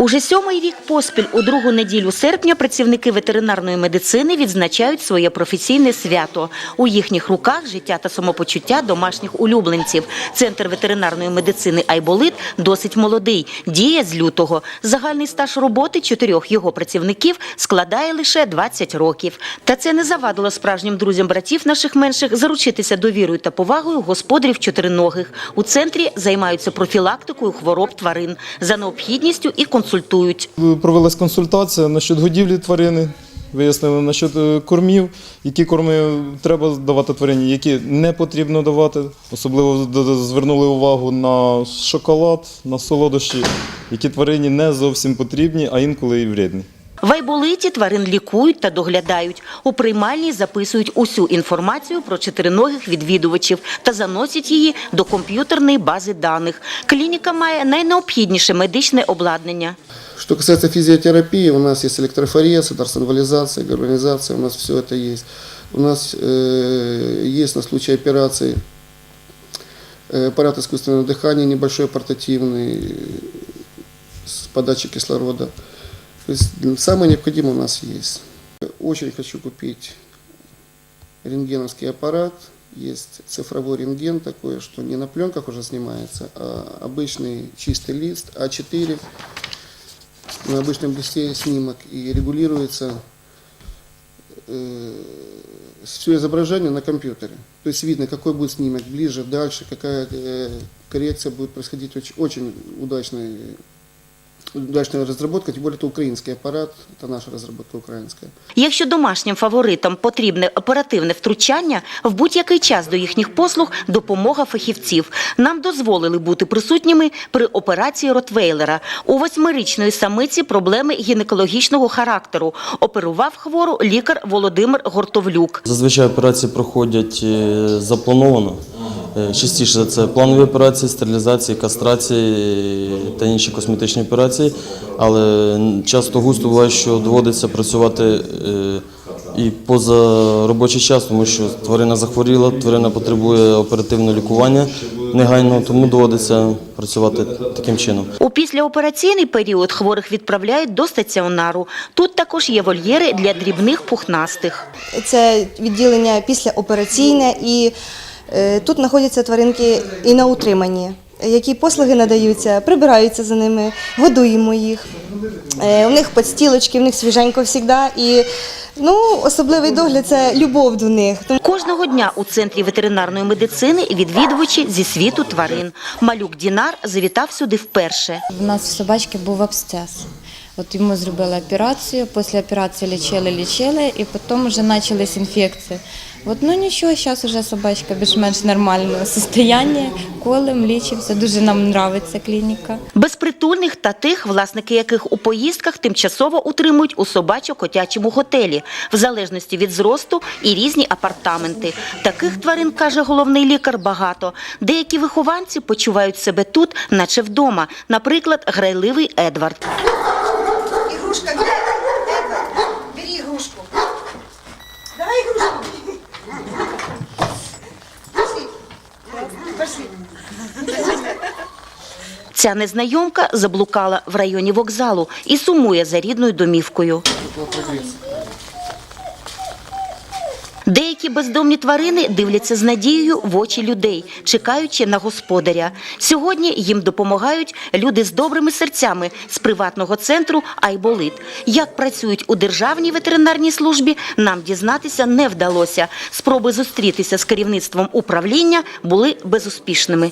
Уже сьомий рік поспіль у другу неділю серпня працівники ветеринарної медицини відзначають своє професійне свято. У їхніх руках життя та самопочуття домашніх улюбленців. Центр ветеринарної медицини Айболит досить молодий, діє з лютого. Загальний стаж роботи чотирьох його працівників складає лише 20 років. Та це не завадило справжнім друзям братів наших менших заручитися довірою та повагою господарів чотириногих. У центрі займаються профілактикою хвороб тварин за необхідністю і консультують. Провелась консультація насчет годівлі тварини. Вияснили насчет е, кормів, які корми треба давати тварині, які не потрібно давати. Особливо звернули увагу на шоколад, на солодощі, які тварині не зовсім потрібні, а інколи і вредні. В Айболиті тварин лікують та доглядають. У приймальній записують усю інформацію про чотириногих відвідувачів та заносять її до комп'ютерної бази даних. Клініка має найнеобхідніше медичне обладнання. Что касается физиотерапии, у нас есть электрофорез, интерсонвализация, гармонизация, у нас все это есть. У нас э, есть на случай операции э, аппарат искусственного дыхания небольшой портативный э, с подачей кислорода. То есть самое необходимое у нас есть. Очень хочу купить рентгеновский аппарат. Есть цифровой рентген такой, что не на пленках уже снимается, а обычный чистый лист А4 на обычном листе снимок и регулируется все изображение на компьютере. То есть видно, какой будет снимок, ближе, дальше, какая э, коррекция будет происходить. Очень, очень удачный, удачная разработка, тем более это украинский аппарат, это наша разработка украинская. Якщо домашнім фаворитам потрібне оперативне втручання, в будь-який час до їхніх послуг допомога фахівців. Нам дозволили бути присутніми при операції Ротвейлера. У восьмирічної самиці проблеми гінекологічного характеру. Оперував хвору лікар Володимир Гортовлюк. Зазвичай операції проходять е, заплановано. Е, Частіше за це планові операції, стерилізації, кастрації та інші косметичні операції. Але часто густо буває, що доводиться працювати е, і поза робочий час, тому що тварина захворіла, тварина потребує оперативного лікування негайно, тому доводиться працювати таким чином. У післяопераційний період хворих відправляють до стаціонару. Тут також є вольєри для дрібних пухнастих. Це відділення післяопераційне і е, тут знаходяться тваринки і на утриманні. Які послуги надаються, прибираються за ними, годуємо їх. Е, у них подстілочки, в них свіженько завжди. І ну, особливий догляд це любов до них. Кожного дня у центрі ветеринарної медицини відвідувачі зі світу тварин. Малюк Дінар завітав сюди вперше. У нас в собачки був абсцес. От йому зробили операцію, після операції лічили, лічили, і потім вже почались інфекції. От, ну нічого, зараз вже собачка більш-менш нормального стані, колем, лічився. Дуже нам подобається клініка. Безпритульних та тих, власники яких у поїздках тимчасово утримують у собачо-котячому готелі, в залежності від зросту і різні апартаменти. Таких тварин, каже головний лікар, багато. Деякі вихованці почувають себе тут, наче вдома. Наприклад, грайливий Едвард. Игрушка где? Это. бери игрушку. Давай игрушку. Пошли. Пошли. Ця незнайомка заблукала в районі вокзалу і сумує за рідною домівкою. Деякі бездомні тварини дивляться з надією в очі людей, чекаючи на господаря. Сьогодні їм допомагають люди з добрими серцями з приватного центру Айболит. Як працюють у державній ветеринарній службі, нам дізнатися не вдалося. Спроби зустрітися з керівництвом управління були безуспішними.